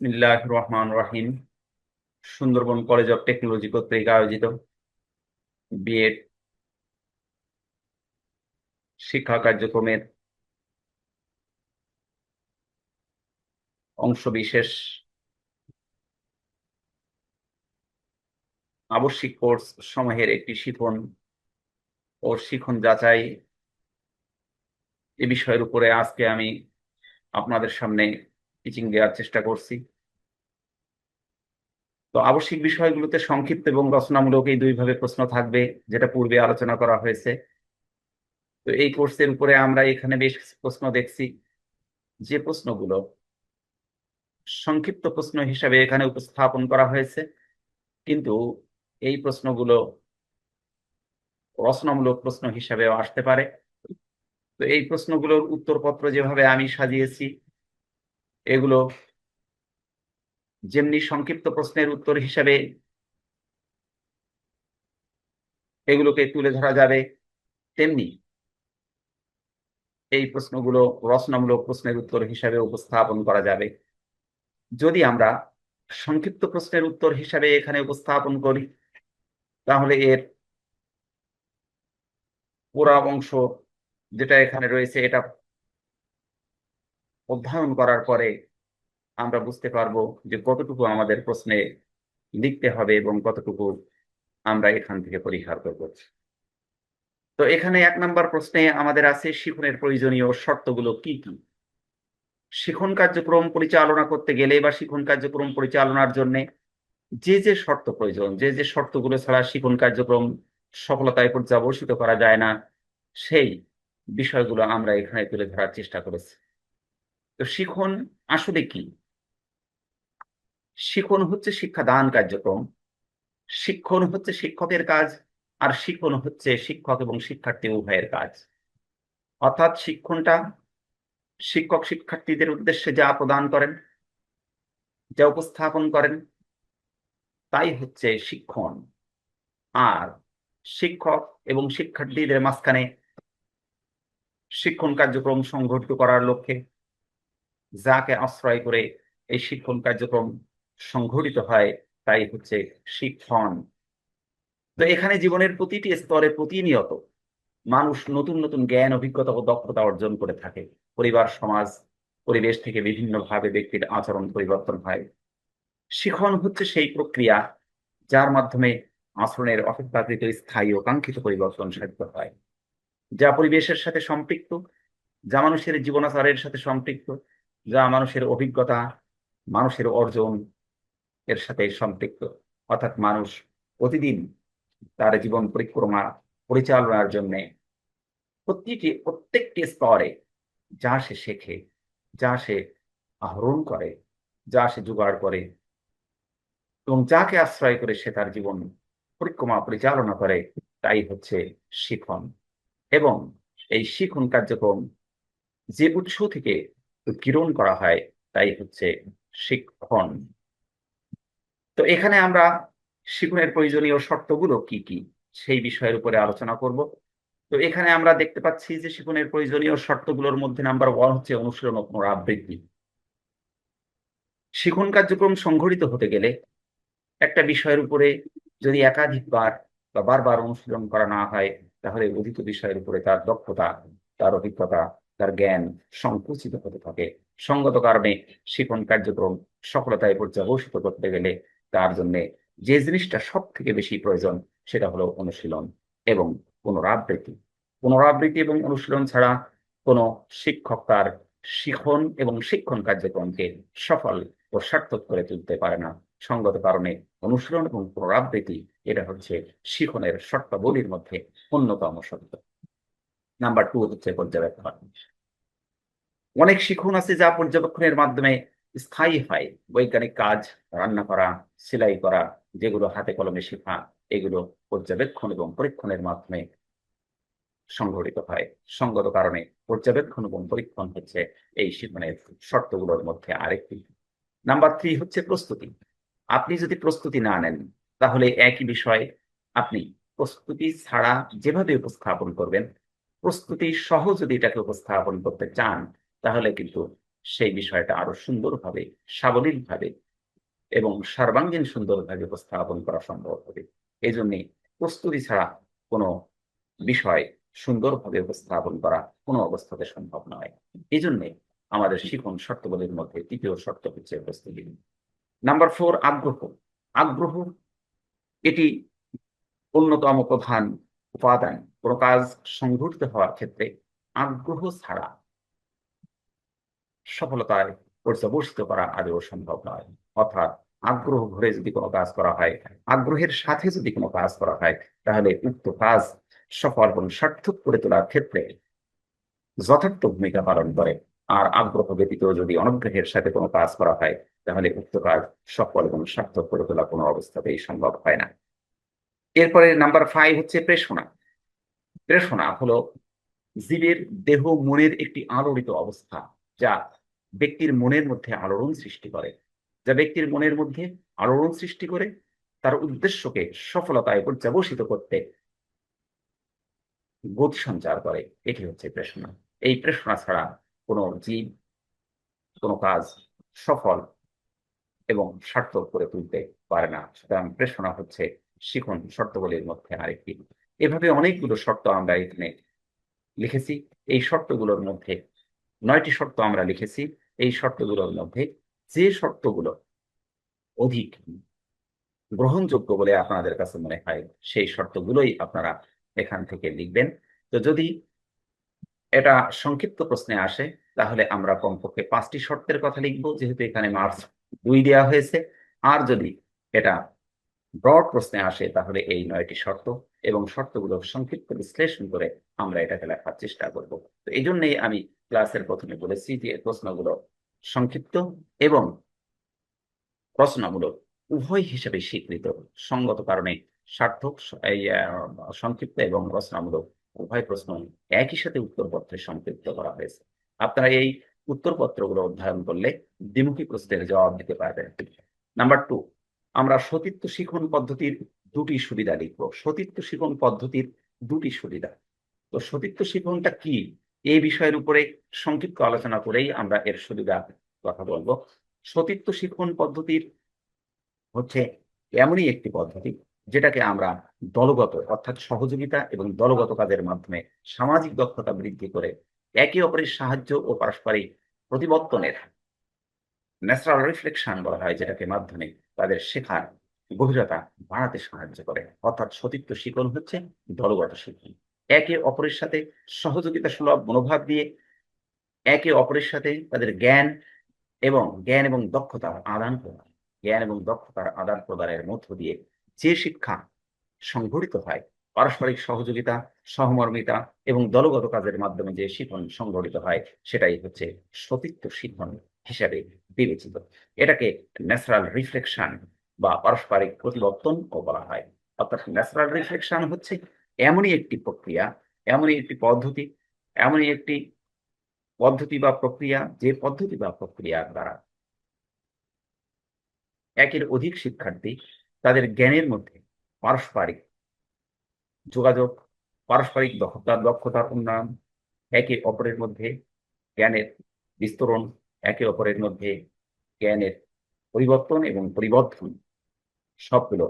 ইসমিল্লাহ রহমান রহিম Sundarban college of technology কর্তৃক আয়োজিত বিএড শিক্ষা কার্যক্রমের অংশ বিশেষ আবশ্যিক কোর্স সমূহের একটি শিখন ও শিখন যাচাই। এ বিষয়ের উপরে আজকে আমি আপনাদের সামনে টিচিং দেওয়ার চেষ্টা করছি। তো আবশ্যিক বিষয়গুলোতে সংক্ষিপ্ত এবং রচনামূলক এই দুইভাবে প্রশ্ন থাকবে, যেটা পূর্বে আলোচনা করা হয়েছে। তো এই কোর্সের উপরে আমরা এখানে বেশ প্রশ্ন দেখছি। যে প্রশ্নগুলো সংক্ষিপ্ত প্রশ্ন হিসাবে এখানে উপস্থাপন করা হয়েছে, কিন্তু এই প্রশ্নগুলো রচনামূলক প্রশ্ন হিসাবেও আসতে পারে। তো এই প্রশ্নগুলোর উত্তরপত্র যেভাবে আমি সাজিয়েছি এগুলো যেমনি সংক্ষিপ্ত প্রশ্নের উত্তর হিসাবে এগুলোকে তুলে ধরা যাবে, তেমনি এই প্রশ্নগুলো রচনামূলক প্রশ্নের উত্তর হিসাবে উপস্থাপন করা যাবে। যদি আমরা সংক্ষিপ্ত প্রশ্নের উত্তর হিসাবে এখানে উপস্থাপন করি, তাহলে এর পুরা অংশ যেটা এখানে রয়েছে, এটা অধ্যয়ন করার পরে আমরা বুঝতে পারব যে কতটুকু আমাদের প্রশ্নে লিখতে হবে এবং কতটুকু আমরা এখান থেকে পরিহার করব। তো এখানে এক নম্বর প্রশ্নে আমাদের আছে শিখনের প্রয়োজনীয় শর্তগুলো কি কি? শিখন কার্যক্রম পরিচালনা করতে গেলে বা শিখন কার্যক্রম পরিচালনার জন্য যে যে শর্ত প্রয়োজন, যে যে শর্তগুলো ছাড়া শিখন কার্যক্রম সফলতায় পর্যাবসিত করা যায় না, সেই বিষয়গুলো আমরা এখানে তুলে ধরার চেষ্টা করেছি। তো শিখন আসলে কি? শিখন হচ্ছে শিক্ষাদান কার্যক্রম। শিক্ষণ হচ্ছে শিক্ষকের কাজ, আর শিক্ষণ হচ্ছে শিক্ষক এবং শিক্ষার্থী উভয়ের কাজ। অর্থাৎ শিক্ষণটা শিক্ষক শিক্ষার্থীদের উদ্দেশ্যে যা প্রদান করেন, যা উপস্থাপন করেন, তাই হচ্ছে শিক্ষণ। আর শিক্ষক এবং শিক্ষার্থীদের মাঝখানে শিক্ষণ কার্যক্রম সংঘটিত করার লক্ষ্যে যাকে আশ্রয় করে এই শিক্ষণ কার্যক্রম সংঘটিত হয়, তাই হচ্ছে শিক্ষণ। তো এখানে জীবনের প্রতিটি স্তরে প্রতিনিয়ত মানুষ নতুন নতুন জ্ঞান, অভিজ্ঞতা ও দক্ষতা অর্জন করে থাকে। পরিবার, সমাজ, পরিবেশ থেকে বিভিন্নভাবে ব্যক্তির আচরণ পরিবর্তন হয়। শিখন হচ্ছে সেই প্রক্রিয়া যার মাধ্যমে আচরণের অপেক্ষাকৃত স্থায়ী ও কাঙ্ক্ষিত পরিবর্তন সাধিত হয়। যা পরিবেশের সাথে সম্পৃক্ত, যা মানুষের জীবনাচারের সাথে সম্পৃক্ত যা মানুষের অভিজ্ঞতা, মানুষের অর্জন এর সাথে সম্পৃক্ত। অর্থাৎ মানুষ প্রতিদিন তার জীবন পরিক্রমা পরিচালনার জন্য প্রতিটি, প্রত্যেকটি স্তরে যা সে শেখে, যা সে আহরণ করে, যা সে জোগাড় করে এবং যাকে আশ্রয় করে সে তার জীবন পরিক্রমা পরিচালনা করে, তাই হচ্ছে শিখন। এবং এই শিখন কার্যক্রম যে উৎস থেকে কিরণ করা হয়, তাই হচ্ছে শিক্ষণ। তো এখানে আমরা শিখনের প্রয়োজনীয় শর্তগুলো কি কি, সেই বিষয়ের উপরে আলোচনা করব। তো এখানে আমরা দেখতে পাচ্ছি যে শিখনের প্রয়োজনীয় শর্তগুলোর মধ্যে নাম্বার ওয়ান হচ্ছে অনুশীলন ও পুনরাবৃত্তি। শিখন কার্যক্রম সংঘটিত হতে গেলে একটা বিষয়ের উপরে যদি একাধিকবার বা বারবার অনুশীলন করা না হয়, তাহলে অধিক বিষয়ের উপরে তার দক্ষতা, তার অভিজ্ঞতা তার জ্ঞান সংকুচিত হতে থাকে। সঙ্গত কারণে শিখন কার্যক্রম সফলতায় পর্যাবসিত করতে গেলে তার জন্য যে জিনিসটা সব থেকে বেশি প্রয়োজন সেটা হলো অনুশীলন এবং পুনরাবৃত্তি। পুনরাবৃত্তি এবং অনুশীলন ছাড়া কোনো শিক্ষক তার শিখন এবং শিক্ষণ কার্যক্রমকে সফল ও সার্থক করে তুলতে পারে না। সঙ্গত কারণে অনুশীলন এবং পুনরাবৃত্তি এটা হচ্ছে শিখনের শর্তাবলীর মধ্যে অন্যতম শর্ত। নাম্বার টু হচ্ছে পর্যবেক্ষণ। অনেক শিখন আছে যা পর্যবেক্ষণের মাধ্যমে স্থায়ী হয়। বৈজ্ঞানিক কাজ, রান্না করা, সেলাই করা, যেগুলো হাতে কলমে শেখা, এগুলো পর্যবেক্ষণ এবং পরীক্ষণের মাধ্যমে সংঘটিত হয়। সঙ্গত কারণে পর্যবেক্ষণ এবং পরীক্ষণ হচ্ছে এই শিখনের শর্তগুলোর মধ্যে আরেকটি। নাম্বার থ্রি হচ্ছে প্রস্তুতি। আপনি যদি প্রস্তুতি না নেন, তাহলে একই বিষয় আপনি প্রস্তুতি ছাড়া যেভাবে উপস্থাপন করবেন প্রস্তুতি সহ যদি এটাকে উপস্থাপন করতে চান, তাহলে কিন্তু সেই বিষয়টা আরও সুন্দরভাবে, সাবলীলভাবে এবং সর্বাঙ্গীন সুন্দরভাবে উপস্থাপন করা সম্ভব হবে। এই জন্যে প্রস্তুতি ছাড়া কোনো বিষয় সুন্দরভাবে উপস্থাপন করা কোনো অবস্থাতে সম্ভব নয়। এই জন্যে আমাদের শিখন শর্তগুলির মধ্যে তৃতীয় শর্ত হচ্ছে প্রস্তুতি। নাম্বার ফোর, আগ্রহ। আগ্রহ এটি অন্যতম প্রধান উপাদান। কাজ সংঘটিত হওয়ার ক্ষেত্রে আগ্রহ ছাড়া সফলতায় পর্যবসিত করা আদৌ সম্ভব নয়। অর্থাৎ আগ্রহ ভরে যদি কোনো কাজ করা হয়, আগ্রহের সাথে যদি কোনো কাজ করা হয়, তাহলে উক্ত কাজ সফল এবং সার্থক করে তোলার ক্ষেত্রে যথার্থ ভূমিকা পালন করে। আর আগ্রহ ব্যতীত যদি অনগ্রহের সাথে কোনো কাজ করা হয়, তাহলে উক্ত কাজ সফল এবং সার্থক করে তোলা কোনো অবস্থাতেই সম্ভব হয় না। এরপরে নাম্বার ফাইভ হচ্ছে প্রেষণা। প্রেষণা হলো জীবের দেহ মনের একটি আলোড়িত অবস্থা যা ব্যক্তির মনের মধ্যে আলোড়ন সৃষ্টি করে। যা ব্যক্তির মনের মধ্যে আলোড়ন সৃষ্টি করে, তার উদ্দেশ্যকে সফলতায় পর্যাবসিত করতে গতি সঞ্চার করে। এটি হচ্ছে প্রেষণা এই প্রেষণা ছাড়া কোনো জীব, কোনো কাজ সফল এবং সার্থক করে তুলতে পারে না। সুতরাং প্রেষণা হচ্ছে শিখন শর্তগুলির মধ্যে আরেকটি এভাবে অনেকগুলো শর্ত আমরা এখানে লিখেছি। এই শর্তগুলোর মধ্যে নয়টি শর্ত আমরা লিখেছি। এই শর্তগুলোর মধ্যে যে শর্তগুলো অধিক গ্রহণযোগ্য বলে আপনাদের কাছে মনে হয়, সেই শর্তগুলোই আপনারা এখান থেকে লিখবেন। তো যদি এটা সংক্ষিপ্ত প্রশ্নে আসে, তাহলে আমরা কমপক্ষে পাঁচটি শর্তের কথা লিখব, যেহেতু এখানে মার্চ দুই দেওয়া হয়েছে। আর যদি এটা ব্রড প্রশ্নে আসে, তাহলে এই নয়টি শর্ত এবং শর্তগুলো সংক্ষিপ্ত বিশ্লেষণ করে আমরা এটাকে লেখার চেষ্টা করব। তো এই জন্যই আমি ক্লাসের প্রথমে বলেছি যে প্রশ্নগুলো সংক্ষিপ্ত এবং প্রশ্নমূলক উভয় হিসেবে স্বীকৃত। সঙ্গত কারণে সার্থক সংক্ষিপ্ত এবং রচনামূলক উভয় প্রশ্ন একই সাথে উত্তরপত্রে সংক্ষিপ্ত করা হয়েছে। আপনারা এই উত্তরপত্রগুলো অধ্যয়ন করলে দ্বিমুখী প্রশ্নের জবাব দিতে পারবেন। নাম্বার টু আমরা সতীত্ব শিখন পদ্ধতির দুটি সুবিধা লিখব। সতীত্ব শিখন পদ্ধতির দুটি সুবিধা। তো সতীত্ব শিখনটা কি? এই বিষয়ের উপরে সংক্ষিপ্ত আলোচনা করেই আমরা এর সুবিধা কথা বলব। সতীত্ব শিখন পদ্ধতির হচ্ছে এমনই একটি পদ্ধতি, যেটাকে আমরা দলগত অর্থাৎ সহযোগিতা এবং দলগত কাজের মাধ্যমে সামাজিক দক্ষতা বৃদ্ধি করে একে অপরের সাহায্য ও পারস্পরিক প্রতিবর্তনের ন্যাচারাল রিফ্লেকশন বলা হয়, যেটাকে মাধ্যমে তাদের শেখার গভীরতা বাড়াতে সাহায্য করে। অর্থাৎ সতীত্ব শিকন হচ্ছে দলগত শিক্ষণ একে অপরের সাথে সহযোগিতা সুলভ মনোভাব দিয়ে একে অপরের সাথে তাদের জ্ঞান এবং জ্ঞান এবং দক্ষতার আদান প্রদান, জ্ঞান এবং দক্ষতার আদান প্রদানের মধ্য দিয়ে যে শিক্ষা সংঘটিত হয়, পারস্পরিক সহযোগিতা, সহমর্মিতা এবং দলগত কাজের মাধ্যমে যে শিখন সংঘটিত হয়, সেটাই হচ্ছে সতীত্ব শিখন। হিসাবে বিবেচিত। এটাকে ন্যাচারাল রিফ্লেকশন বা পারস্পরিক প্রতিবর্তনও বলা হয়। অর্থাৎ ন্যাচারাল রিফ্লেকশন হচ্ছে এমনই একটি প্রক্রিয়া, এমনই একটি পদ্ধতি, এমনই একটি পদ্ধতি বা প্রক্রিয়া, যে পদ্ধতি বা প্রক্রিয়ার দ্বারা একের অধিক শিক্ষার্থী তাদের জ্ঞানের মধ্যে পারস্পরিক যোগাযোগ, পারস্পরিক দক্ষতার দক্ষতার উন্নয়ন, একে অপরের মধ্যে জ্ঞানের বিস্তরণ একে অপরের মধ্যে জ্ঞানের পরিবর্তন এবং পরিবর্ধন সবগুলো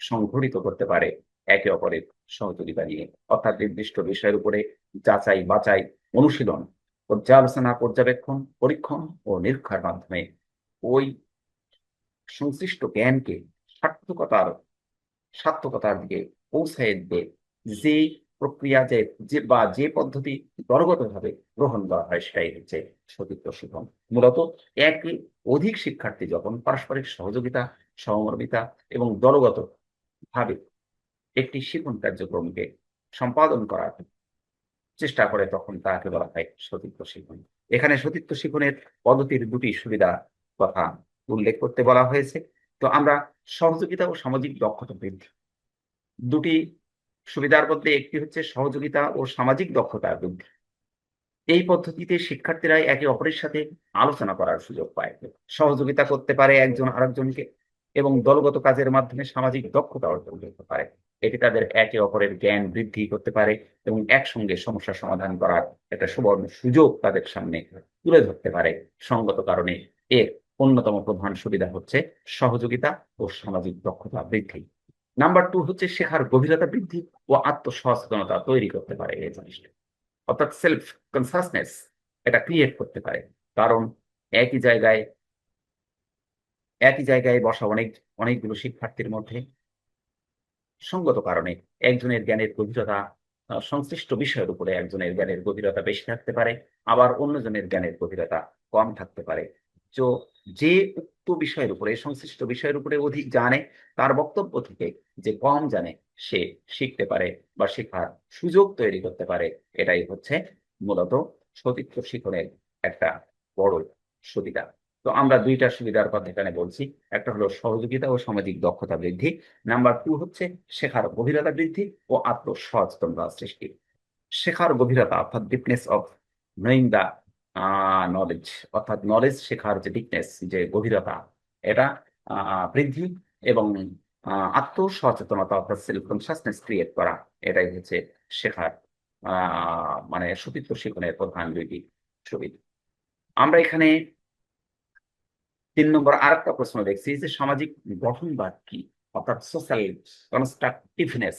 সংঘটিত করতে পারে একে অপরের সহযোগিতা নিয়ে অর্থাৎ নির্দিষ্ট বিষয়ের উপরে যাচাই বাছাই, অনুশীলন, পর্যালোচনা, পর্যবেক্ষণ, পরীক্ষণ ও নিরীক্ষার মাধ্যমে ওই সংশ্লিষ্ট জ্ঞানকে সার্থকতার সার্থকতার দিকে পৌঁছায় দিতে যে প্রক্রিয়া যে বা যে পদ্ধতি দলগতভাবে গ্রহণ করা হয় সেটাই হচ্ছে সতীর্থ শিখন মূলত এক অধিক শিক্ষার্থী যখন পারস্পরিক সহযোগিতা, সহমর্মিতা এবং দলগত ভাবে একটি শিখন কার্যক্রমকে সম্পাদন করার চেষ্টা করে তখন তাকে বলা হয় সতীর্থ শিখন। এখানে সতীর্থ শিখনের পদ্ধতির দুটি সুবিধা কথা উল্লেখ করতে বলা হয়েছে। তো আমরা সহযোগিতা ও সামাজিক দক্ষতা বৃদ্ধি দুটি সুবিধার মধ্যে একটি হচ্ছে সহযোগিতা ও সামাজিক দক্ষতা বৃদ্ধি এই পদ্ধতিতে শিক্ষার্থীরা একে অপরের সাথে আলোচনা করার সুযোগ পায়। সহযোগিতা করতে পারে একজন আরেকজনকে এবং দলগত কাজের মাধ্যমে সামাজিক দক্ষতা অর্জন করতে পারে। এটি তাদের একে অপরের জ্ঞান বৃদ্ধি করতে পারে এবং একসঙ্গে সমস্যা সমাধান করার একটা সুবর্ণ সুযোগ তাদের সামনে তুলে ধরতে পারে। সঙ্গত কারণে এর অন্যতম প্রধান সুবিধা হচ্ছে সহযোগিতা ও সামাজিক দক্ষতা বৃদ্ধি। নাম্বার টু হচ্ছে শেখার গভীরতা বৃদ্ধি ও আত্মসচেতনতা তৈরি করতে পারে এই জিনিসটা। অর্থাৎ সেলফ কনসাসনেস এটা ক্রিয়েট করতে পারে। কারণ একই জায়গায় একই জায়গায় বসা অনেক, অনেকগুলো শিক্ষার্থীর মধ্যে সঙ্গত কারণে একজনের জ্ঞানের গভীরতা সংশ্লিষ্ট বিষয়ের উপরে একজনের জ্ঞানের গভীরতা বেশি থাকতে পারে, আবার অন্যজনের জ্ঞানের গভীরতা কম থাকতে পারে। তো যে উক্ত বিষয়ের উপরে, সংশ্লিষ্ট বিষয়ের উপরে অধিক জানে, তার বক্তব্য থেকে যে কম জানে, সে শিখতে পারে বা শেখার সুযোগ তৈরি করতে পারে। এটাই হচ্ছে মূলত সতীর্থ শিখনের একটা বড় সুবিধা। তো আমরা দুইটা সুবিধার কথা এখানে বলছি। একটা হলো সহযোগিতা ও সামাজিক দক্ষতা বৃদ্ধি। নাম্বার টু হচ্ছে শেখার গভীরতা বৃদ্ধি ও আত্মসচেতনতা সৃষ্টি। শেখার গভীরতা অর্থাৎ deepness of knowing the knowledge অর্থাৎ নলেজ শেখার যে ডিপনেস যে গভীরতা, এটা বৃদ্ধি এবং আত্মসচেতনতা, অর্থাৎ সেলফ কনসিয়াসনেস ক্রিয়েট করা, এটাই হচ্ছে শেখার মানে সতীর্থ শিখনের প্রধান দুইটি সুবিধা। আমরা এখানে তিন নম্বর আর একটা প্রশ্ন দেখছি যে সামাজিক গঠনবাদ কি, অর্থাৎ সোশ্যাল কনস্ট্রাকটিভনেস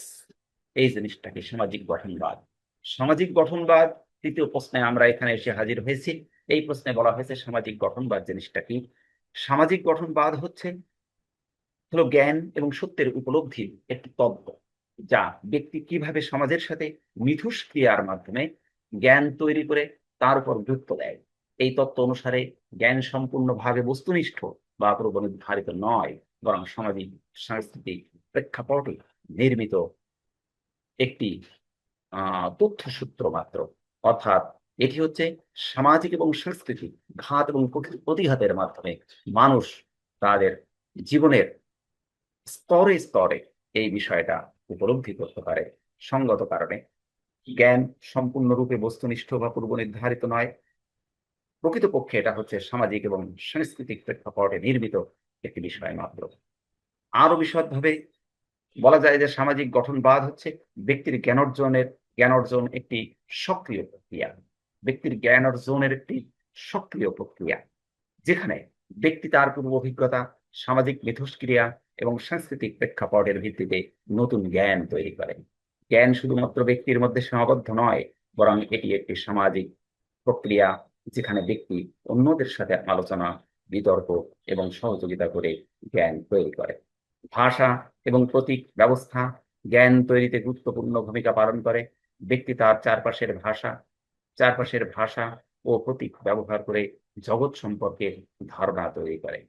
এই জিনিসটাকে সামাজিক গঠনবাদ। সামাজিক গঠনবাদ তৃতীয় প্রশ্নে আমরা এখানে এসে হাজির হয়েছি। এই প্রশ্নে বলা হয়েছে, সামাজিক গঠনবাদ জিনিসটা কি? সামাজিক গঠনবাদ হচ্ছে হলো জ্ঞান এবং সত্যের উপলব্ধির একটি তত্ত্ব, যা ব্যক্তি কীভাবে সমাজের সাথে মিথুষ্ক্রিয়ার মাধ্যমে জ্ঞান তৈরি করে তার উপর গুরুত্ব দেয়। এই তত্ত্ব অনুসারে জ্ঞান সম্পূর্ণভাবে বস্তুনিষ্ঠ বা নির্ধারিত নয়, বরং সামাজিক, সাংস্কৃতিক প্রেক্ষাপটে নির্মিত একটি তথ্যসূত্র মাত্র। অর্থাৎ এটি হচ্ছে সামাজিক এবং সাংস্কৃতিক ঘাত এবং প্রতিঘাতের মাধ্যমে মানুষ তাদের জীবনের স্তরে স্তরে এই বিষয়টা উপলব্ধি করতে পারে। সঙ্গত কারণে জ্ঞান সম্পূর্ণরূপে বস্তুনিষ্ঠ বা পূর্ব নির্ধারিত নয়। প্রকৃতপক্ষে এটা হচ্ছে সামাজিক এবং সাংস্কৃতিক প্রেক্ষাপটে নির্মিত একটি বিষয় মাত্র। আরও বিশদভাবে বলা যায় যে সামাজিক গঠনবাদ হচ্ছে ব্যক্তির জ্ঞান অর্জনের জ্ঞান অর্জন একটি সক্রিয় প্রক্রিয়া। ব্যক্তির জ্ঞান অর্জনের একটি সক্রিয় প্রক্রিয়া, যেখানে ব্যক্তি তার পূর্ব অভিজ্ঞতা, সামাজিক মিথস্ক্রিয়া এবং সাংস্কৃতিক প্রেক্ষাপটের ভিত্তিতে নতুন জ্ঞান তৈরি করে। জ্ঞান শুধুমাত্র ব্যক্তির মধ্যে সীমাবদ্ধ নয়, বরং এটি একটি সামাজিক প্রক্রিয়া, যেখানে ব্যক্তি অন্যদের সাথে আলোচনা, বিতর্ক এবং সহযোগিতা করে জ্ঞান তৈরি করে। ভাষা এবং প্রতীক ব্যবস্থা জ্ঞান তৈরিতে গুরুত্বপূর্ণ ভূমিকা পালন করে। ব্যক্তি তার চারপাশের ভাষা চারপাশের ভাষা ও প্রতীক ব্যবহার করে জগৎ সম্পর্কে ধারণা তৈরি করে।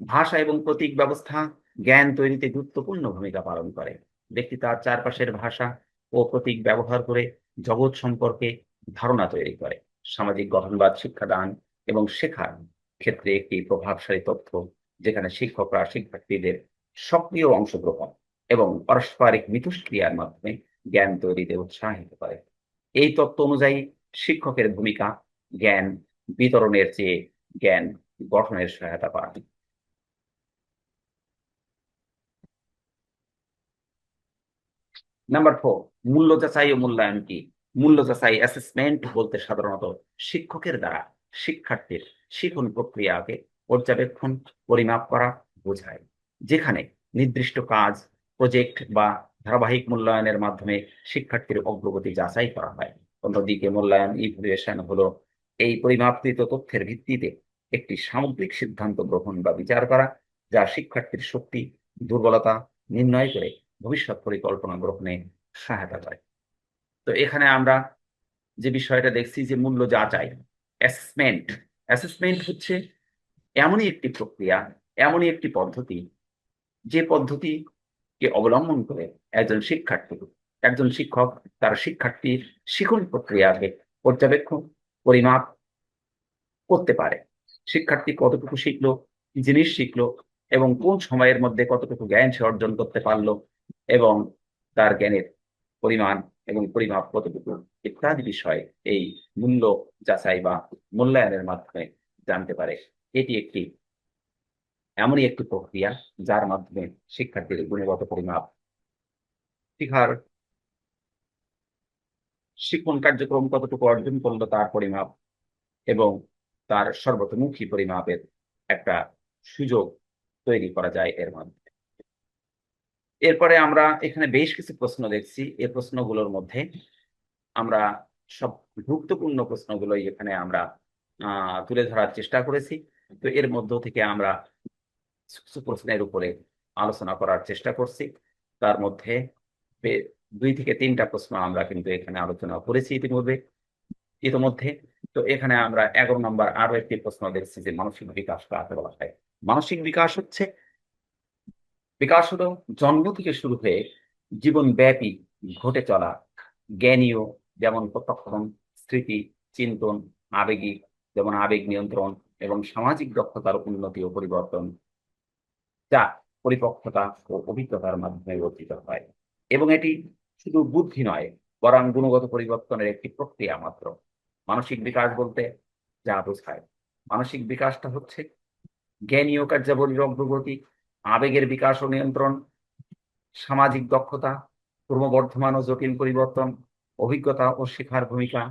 ভাষা এবং প্রতীক ব্যবস্থা জ্ঞান তৈরিতে গুরুত্বপূর্ণ ভূমিকা পালন করে। ব্যক্তি তার চারপাশের ভাষা ও প্রতীক ব্যবহার করে জগৎ সম্পর্কে ধারণা তৈরি করে। সামাজিক গঠনবাদ, শিক্ষাদান এবং শেখার ক্ষেত্রে একটি প্রভাবশালী তথ্য, যেখানে শিক্ষকরা, শিক্ষার্থীদের সক্রিয় অংশগ্রহণ এবং পারস্পরিক মিথস্ক্রিয়ার মাধ্যমে জ্ঞান তৈরিতে উৎসাহিত করে। এই তত্ত্ব অনুযায়ী শিক্ষকের ভূমিকা জ্ঞান বিতরণের চেয়ে জ্ঞান গঠনের সহায়তা করা নাম্বার ফোর, মূল্য যাচাই ও মূল্যায়ন কি? মূল্য যাচাই অ্যাসেসমেন্ট বলতে সাধারণত শিক্ষকের দ্বারা শিক্ষার্থীর শিখন প্রক্রিয়াকে পর্যবেক্ষণ, পরিমাপ করা বোঝায়, যেখানে নির্দিষ্ট কাজ প্রজেক্ট বা ধারাবাহিক মূল্যায়নের মাধ্যমে শিক্ষার্থীর অগ্রগতি যাচাই করা হয়। অন্যদিকে মূল্যায়ন ইভ্যালুয়েশন হলো এই পরিমাপকৃত তথ্যের ভিত্তিতে একটি সামগ্রিক সিদ্ধান্ত গ্রহণ বা বিচার করা, যা শিক্ষার্থীর শক্তি, দুর্বলতা নির্ণয় করে ভবিষ্যৎ পরিকল্পনা গ্রহণে সহায়তা করে। তো এখানে আমরা যে বিষয়টা দেখছি যে মূল্য যাচাই অ্যাসেসমেন্ট অ্যাসেসমেন্ট হচ্ছে এমনই একটি প্রক্রিয়া, এমনই একটি পদ্ধতি, যে পদ্ধতিকে অবলম্বন করে একজন শিক্ষার্থী, একজন শিক্ষক তার শিক্ষার্থীর শিখন প্রক্রিয়াকে পর্যবেক্ষণ, পরিমাপ করতে পারে। শিক্ষার্থী কতটুকু শিখলো, কি জিনিস শিখলো এবং কোন সময়ের মধ্যে কতটুকু জ্ঞান সে অর্জন করতে পারল এবং তার জ্ঞানের পরিমাণ এবং পরিমাপ কতটুকু ইত্যাদি বিষয় এই মূল্য যাচাই বা মূল্যায়নের মাধ্যমে জানতে পারে। এটি একটি এমনই একটি প্রক্রিয়া যার মাধ্যমে শিক্ষার্থীর গুণগত পরিমাপ, শিখার শিক্ষণ কার্যক্রম কতটুকু অর্জন করল তার পরিমাপ এবং তার সর্বতোমুখী পরিমাপের একটা সুযোগ তৈরি করা যায় এর মাধ্যমে। এরপরে আমরা এখানে বেশ কিছু প্রশ্ন দেখছি। এই প্রশ্নগুলোর মধ্যে আমরা সব গুরুত্বপূর্ণ প্রশ্নগুলোই এখানে আমরা তুলে ধরার চেষ্টা করেছি। তো এর মধ্য থেকে আমরা প্রশ্নের উপরে আলোচনা করার চেষ্টা করছি। তার মধ্যে দুই থেকে তিনটা প্রশ্ন আমরা কিন্তু এখানে আলোচনা করেছি ইতিমধ্যে ইতিমধ্যে। তো এখানে আমরা এগারো নম্বর আরও একটি প্রশ্ন দেখছি যে মানসিক বিকাশ কাকে বলা হয়? মানসিক বিকাশ হচ্ছে বিকাশ হলো জন্ম থেকে শুরু হয়ে জীবন ব্যাপী ঘটে চলা জ্ঞানীয় যেমন প্রত্যক্ষণ স্মৃতি, চিন্তন আবেগিক যেমন আবেগ নিয়ন্ত্রণ এবং সামাজিক দক্ষতার উন্নতি ও পরিবর্তন যা পরিপক্কতা ও অভিজ্ঞতার মাধ্যমে অর্জিত হয়। এবং এটি শুধু বুদ্ধি নয়, বরং গুণগত পরিবর্তনের একটি প্রক্রিয়া মাত্র। মানসিক বিকাশ বলতে যা বোঝায়। মানসিক বিকাশটা হচ্ছে জ্ঞানীয় কার্যাবলীর অগ্রগতি আবেগের বিকাশ ও নিয়ন্ত্রণ, সামাজিক দক্ষতা, ক্রমবর্ধমান ও জটিল পরিবর্তন, অভিজ্ঞতা ও শেখার ভূমিকা,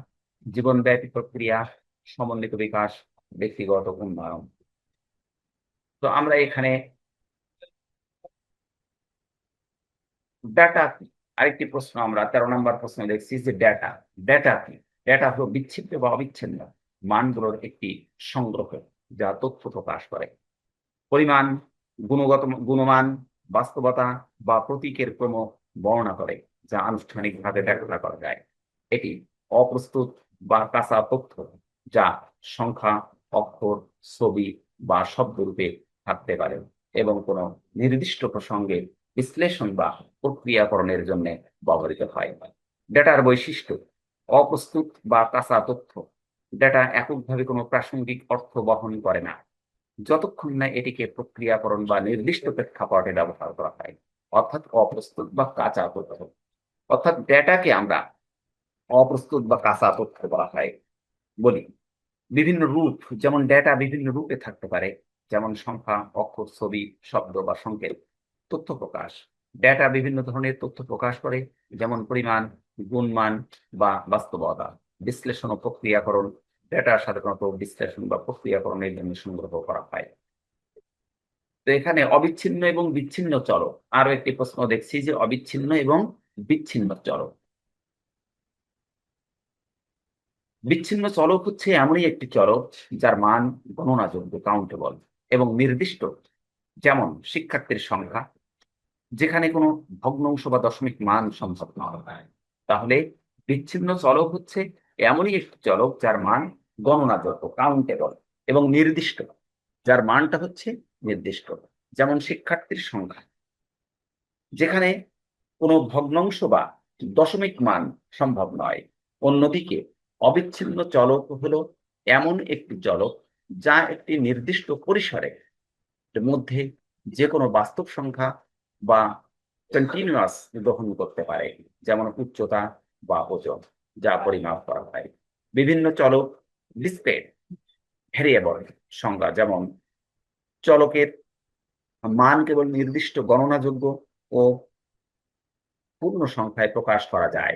জীবনব্যাপী প্রক্রিয়া, সমন্বিত বিকাশ, ব্যক্তিগত উন্নয়ন। তো আমরা এখানে ডাটা কি? আরেকটি প্রশ্ন আমরা, তেরো নম্বর প্রশ্ন দেখছি যে ডেটা ডেটা কি? ডেটা হলো বিচ্ছিন্ন বা অবিচ্ছিন্ন মানগুলোর একটি সংগ্রহ, যা তথ্য প্রকাশ করে। পরিমাণ, গুণগত গুণমান, বাস্তবতা বা প্রতীকের ক্রম বর্ণনা করে, যা আনুষ্ঠানিকভাবে ব্যাখ্যা করা যায়। এটি অপ্রস্তুত বা কাঁচা তথ্য যা সংখ্যা, অক্ষর, ছবি বা শব্দরূপে থাকতে পারে এবং কোনো নির্দিষ্ট প্রসঙ্গে বিশ্লেষণ বা প্রক্রিয়াকরণের জন্য ব্যবহৃত হয়। ডেটার বৈশিষ্ট্য, অপ্রস্তুত বা কাঁচা তথ্য। ডেটা এককভাবে কোনো প্রাসঙ্গিক অর্থ বহন করে না। যতক্ষণ না এটিকে প্রক্রিয়াকরণ বা নির্দিষ্ট প্রেক্ষাপটে ব্যবহার করা হয়, অর্থাৎ অপ্রস্তুত বা কাঁচা তথ্য। অর্থাৎ ডেটাকে আমরা অপ্রস্তুত বা কাঁচা তথ্য বলা হয় বলি। বিভিন্ন রূপ, যেমন ডেটা বিভিন্ন রূপে থাকতে পারে, যেমন সংখ্যা, অক্ষর, ছবি, শব্দ বা সংকেত। তথ্য প্রকাশ। ডেটা বিভিন্ন ধরনের তথ্য প্রকাশ করে, যেমন পরিমাণ, গুণমান বা বাস্তবতা, বিশ্লেষণ ও প্রক্রিয়াকরণ। ডেটা সাধারণত বিশ্লেষণ বা প্রক্রিয়াকরণের জন্য সংগ্রহ করা হয়। তো এখানে অবিচ্ছিন্ন এবং বিচ্ছিন্ন চলক। আরও একটি প্রশ্ন দেখছি যে অবিচ্ছিন্ন এবং বিচ্ছিন্ন চলক। বিচ্ছিন্ন চলক হচ্ছে এমনই একটি চলক যার মান গণনাযোগ্য কাউন্টেবল এবং নির্দিষ্ট। যেমন শিক্ষার্থীর সংখ্যা যেখানে কোনো ভগ্নাংশ বা দশমিক মান সম্ভব না হয় তাহলে বিচ্ছিন্ন চলক হচ্ছে এমনই একটি চলক যার মান গণনাযোগ্য কাউন্টেবল এবং নির্দিষ্ট। যার মানটা হচ্ছে নির্দিষ্ট, যেমন শিক্ষার্থীর সংখ্যা। যেখানে কোনো ভগ্নাংশ বা দশমিক মান সম্ভব নয়। অন্যদিকে অবিচ্ছিন্ন চলক হলো এমন একটি চলক যা একটি নির্দিষ্ট পরিসরে মধ্যে যে কোনো বাস্তব সংখ্যা বা কন্টিনিউয়াস গ্রহণ করতে পারে, যেমন উচ্চতা বা ওজন, যা পরিমাপ করা হয়। বিভিন্ন চলক ডিসপ্লেট ভেরিয়েবল সংজ্ঞা, যেমন চলকের মান কেবল নির্দিষ্ট গণনাযোগ্য ও পূর্ণ সংখ্যায় প্রকাশ করা যায়।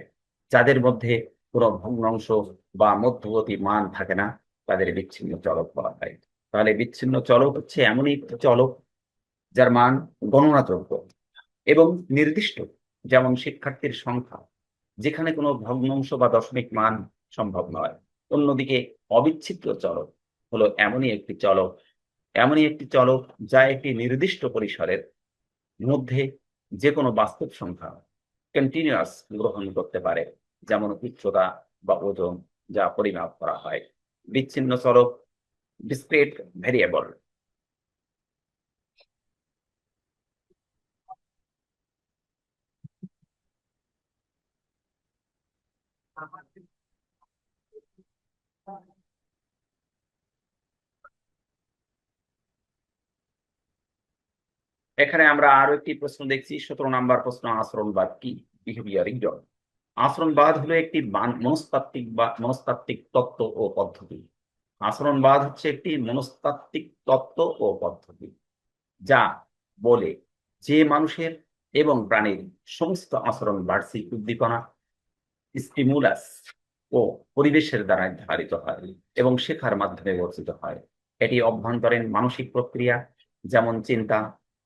যাদের মধ্যে কোনো ভগ্নাংশ বা মধ্যবর্তী মান থাকে না, তাদের বিচ্ছিন্ন চলক বলা হয়। তাহলে বিচ্ছিন্ন চলক হচ্ছে এমনই একটি চলক যার মান গণনাযোগ্য এবং নির্দিষ্ট, যেমন শিক্ষার্থীর সংখ্যা, যেখানে কোনো ভগ্নাংশ বা দশমিক মান সম্ভব নয়। অন্যদিকে অবিচ্ছিদ্র চলক হলো এমনই একটি চলক, এমনই একটি চলক যা একটি নির্দিষ্ট পরিসরের মধ্যে যে কোনো বাস্তব সংখ্যা কন্টিনিউয়াস গ্রহণ করতে পারে, যেমন উচ্চতা বা ওজন যা পরিমাপ করা হয়। বিচ্ছিন্ন চলক ডিসক্রিট ভেরিয়েবল এখানে আমরা আরও একটি প্রশ্ন দেখছি, সতেরো নাম্বার প্রশ্ন, আচরণবাদ কি? বিহেভিয়ারিজম আচরণবাদ হলো একটি মনস্তাত্ত্বিক বা, মনস্তাত্ত্বিক তত্ত্ব ও পদ্ধতি। আচরণবাদ হচ্ছে একটি মনস্তাত্ত্বিক তত্ত্ব ও পদ্ধতি যা বলে যে মানুষের এবং প্রাণীর সমস্ত আচরণ বার্ষিক উদ্দীপনা, স্টিমুলাস ও পরিবেশের দ্বারা নির্ধারিত হয় এবং শেখার মাধ্যমে বর্ধিত হয়। এটি অভ্যন্তরীণ মানসিক প্রক্রিয়া, যেমন চিন্তা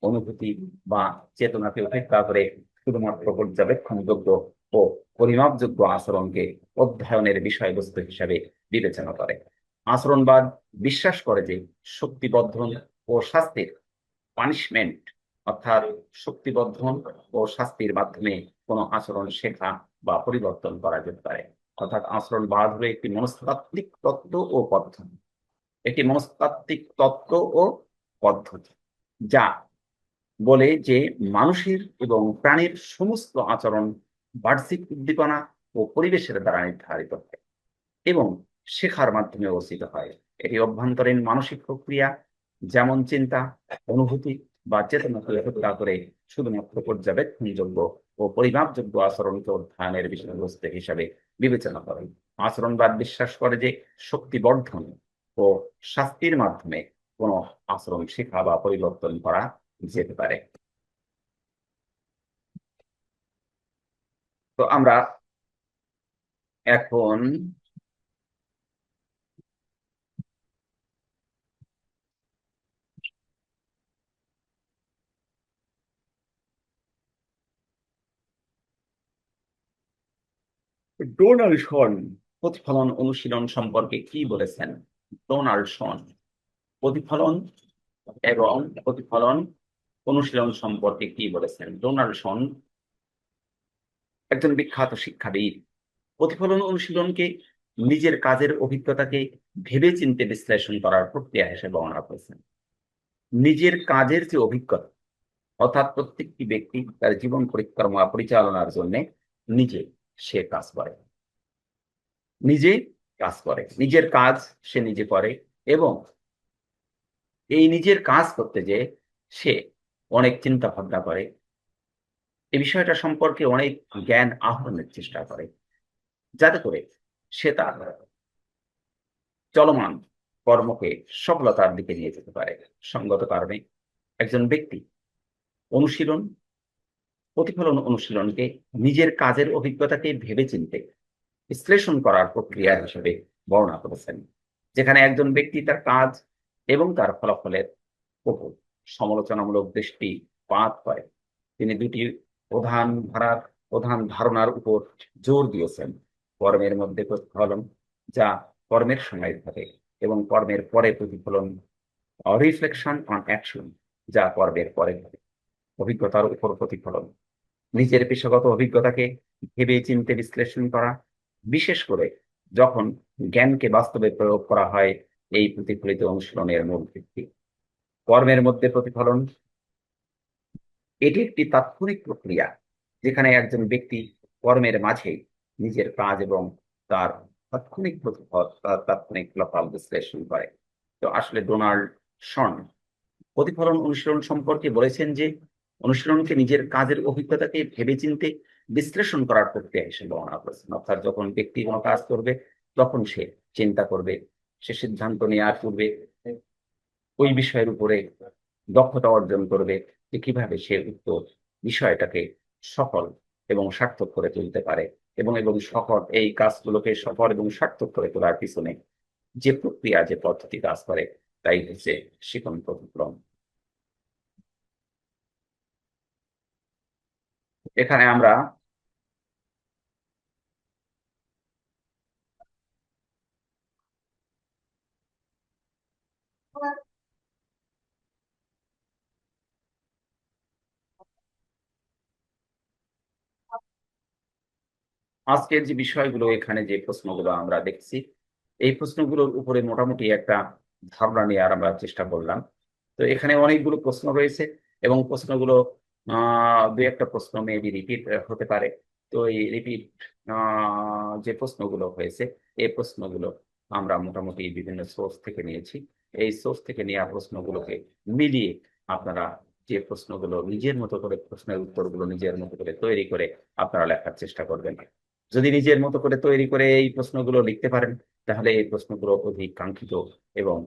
অনুভূতি বা চেতনাকে উপেক্ষা করে শুধুমাত্র পর্যবেক্ষণযোগ্য ও পরিমাপযোগ্য আচরণকে অধ্যয়নের বিষয়বস্তু হিসাবে বিবেচনা করে। আচরণবাদ বিশ্বাস করে যে শক্তিবর্ধন ও শাস্তির পানিশমেন্ট অর্থাৎ শক্তিবর্ধন ও শাস্তির মাধ্যমে কোনো আচরণ শেখা বা পরিবর্তন করা যেতে পারে। অর্থাৎ আচরণবাদ হলো একটি মনস্তাত্ত্বিক তত্ত্ব ও পদ্ধতি। একটি মনস্তাত্ত্বিক তত্ত্ব ও পদ্ধতি, যা বলে যে মানুষের এবং প্রাণীর সমস্ত আচরণ, বাহ্যিক উদ্দীপনা ও পরিবেশের দ্বারা নির্ধারিত হয় এবং শেখার মাধ্যমে অর্জিত হয়। এটি অভ্যন্তরীণ মানসিক প্রক্রিয়া, যেমন চিন্তা, অনুভূতি বা চেতনাকে হত্যা করে শুধুমাত্র পর্যবেক্ষণযোগ্য ও পরিমাপযোগ্য আচরণকে অধ্যয়নের বিষয়বস্তু হিসাবে বিবেচনা করে। আচরণবাদ বিশ্বাস করে যে শক্তি বর্ধন ও শাস্তির মাধ্যমে কোনো আচরণ শেখা বা পরিবর্তন করা যেতে পারে। তো আমরা এখন ডোনাল্ডসন প্রতিফলন অনুশীলন সম্পর্কে কি বলেছেন? ডোনাল্ডসন প্রতিফলন এবং প্রতিফলন অনুশীলন সম্পর্কে কি বলেছেন? ডোনাল্ডসন একজন বিখ্যাত শিক্ষাবিদ। প্রতিফলন অনুশীলনকে, নিজের কাজের অভিজ্ঞতাকে ভেবে চিনতে বিশ্লেষণ করার প্রক্রিয়া হিসেবে বর্ণনা করেছেন। নিজের কাজের যে অভিজ্ঞতা, অর্থাৎ প্রত্যেকটি ব্যক্তি তার জীবন পরিক্রমা পরিচালনার জন্য নিজে সে কাজ করে। নিজে কাজ করে, নিজের কাজ সে নিজে করে এবং এই নিজের কাজ করতে যে সে অনেক চিন্তা ভাবনা করে। এই বিষয়টা সম্পর্কে অনেক জ্ঞান আহরণের চেষ্টা করে। যাতে করে সে তার চলমান কর্মকে সফলতার দিকে নিয়ে যেতে পারে। সঙ্গত কারণে একজন ব্যক্তি অনুশীলন, প্রতিফলন অনুশীলনকে নিজের কাজের অভিজ্ঞতাকে ভেবে চিনতে বিশ্লেষণ করার প্রক্রিয়া হিসেবে বর্ণনা করেছেন, যেখানে একজন ব্যক্তি তার কাজ এবং তার ফলাফলের উপর সমালোচনামূলক দৃষ্টিপাত করে তিনি দুটি প্রধান ধারার, প্রধান ধারণার উপর জোর দিয়েছেন। কর্মের মধ্যে প্রতিফলন যা কর্মের সময় থাকে এবং কর্মের পরে প্রতিফলন রিফ্লেকশন অন অ্যাকশন যা কর্মের পরে থাকে অভিজ্ঞতার উপর প্রতিফলন। নিজের পেশাগত অভিজ্ঞতাকে ভেবে চিনতে বিশ্লেষণ করা, বিশেষ করে যখন জ্ঞানকে বাস্তবে প্রয়োগ করা হয়, এই প্রতিফলিত অনুশীলনের মূল ভিত্তি। কর্মের মধ্যে প্রতিফলন। এটি একটি তাৎক্ষণিক প্রক্রিয়া, যেখানে একজন ব্যক্তি কর্মের মাঝে নিজের কাজ এবং তার তাৎক্ষণিক প্রতিফল, তার তাৎক্ষণিক ফলাফল বিশ্লেষণ করে। তো আসলে ডোনাল্ড শন প্রতিফলন অনুশীলন সম্পর্কে বলেছেন যে, অনুশীলনকে নিজের কাজের অভিজ্ঞতাকে ভেবে চিনতে বিশ্লেষণ করার প্রক্রিয়া হিসেবে বর্ণনা করেছেন। অর্থাৎ যখন ব্যক্তি কোনো কাজ করবে, তখন সে চিন্তা করবে, সে সিদ্ধান্ত নেওয়ার পূর্বে ওই বিষয়ের উপরে দক্ষতা অর্জন করবে যে কীভাবে সে উক্ত বিষয়টাকে সফল এবং সার্থক করে তুলতে পারে এবং এবং সফল এই কাজগুলোকে সফল এবং সার্থক করে তোলার পিছনে যে প্রক্রিয়া, যে পদ্ধতি কাজ করে, তাই হচ্ছে শিখন প্রতিক্রম। এখানে আমরা আজকের যে বিষয়গুলো, এখানে যে প্রশ্নগুলো আমরা দেখছি, এই প্রশ্নগুলোর উপরে মোটামুটি একটা ধারণা নিয়ে আর আমরা চেষ্টা করলাম। তো এখানে অনেকগুলো প্রশ্ন রয়েছে এবং প্রশ্নগুলো দু একটা প্রশ্ন মেবি রিপিট হতে পারে। তো এই রিপিট যে প্রশ্নগুলো হয়েছে, এই প্রশ্নগুলো আমরা মোটামুটি বিভিন্ন সোর্স থেকে নিয়েছি। এই সোর্স থেকে নেওয়া প্রশ্নগুলোকে মিলিয়ে আপনারা যে প্রশ্নগুলো নিজের মতো করে, প্রশ্নের উত্তরগুলো নিজের মতো করে তৈরি করে আপনারা লেখার চেষ্টা করবেন। যদি নিজের মতো করে তৈরি করে এই প্রশ্নগুলো লিখতে পারেন, তাহলে এই প্রশ্নগুলো অধিক কাঙ্ক্ষিত এবং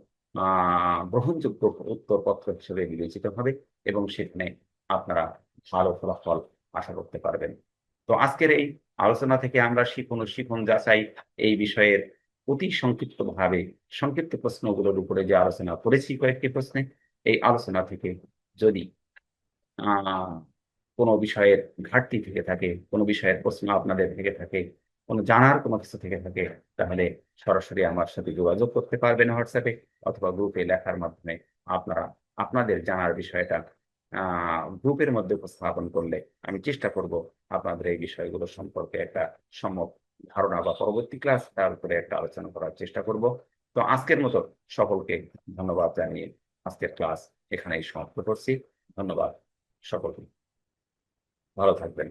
গ্রহণযোগ্য উত্তরপত্র হিসেবে বিবেচিত হবে এবং সেখানে আপনারা ভালো ফলাফল আশা করতে পারবেন। তো আজকের এই আলোচনা থেকে আমরা শিখন ও শিখন যাচাই এই বিষয়ের অতি সংক্ষিপ্ত ভাবে সংক্ষিপ্ত প্রশ্নগুলোর উপরে যে আলোচনা করেছি কয়েকটি প্রশ্নে, এই আলোচনা থেকে যদি আহ কোনো বিষয়ের ঘাটতি থেকে থাকে, কোনো বিষয়ের প্রশ্ন আপনাদের থেকে থাকে, কোনো জানার কোনো কিছু থেকে থাকে, তাহলে সরাসরি আমার সাথে যোগাযোগ করতে পারবেন হোয়াটসঅ্যাপে অথবা গ্রুপে লেখার মাধ্যমে আপনারা, আপনাদের জানার বিষয়টা গ্রুপের মধ্যে উপস্থাপন করলে আমি চেষ্টা করব আপনাদের এই বিষয়গুলো সম্পর্কে একটা সম্যক ধারণা বা পরবর্তী ক্লাস তার উপরে একটা আলোচনা করার চেষ্টা করব। তো আজকের মতো সকলকে ধন্যবাদ জানিয়ে আজকের ক্লাস এখানেই সমাপ্ত করছি। ধন্যবাদ সকলকে। ভালো থাকবেন।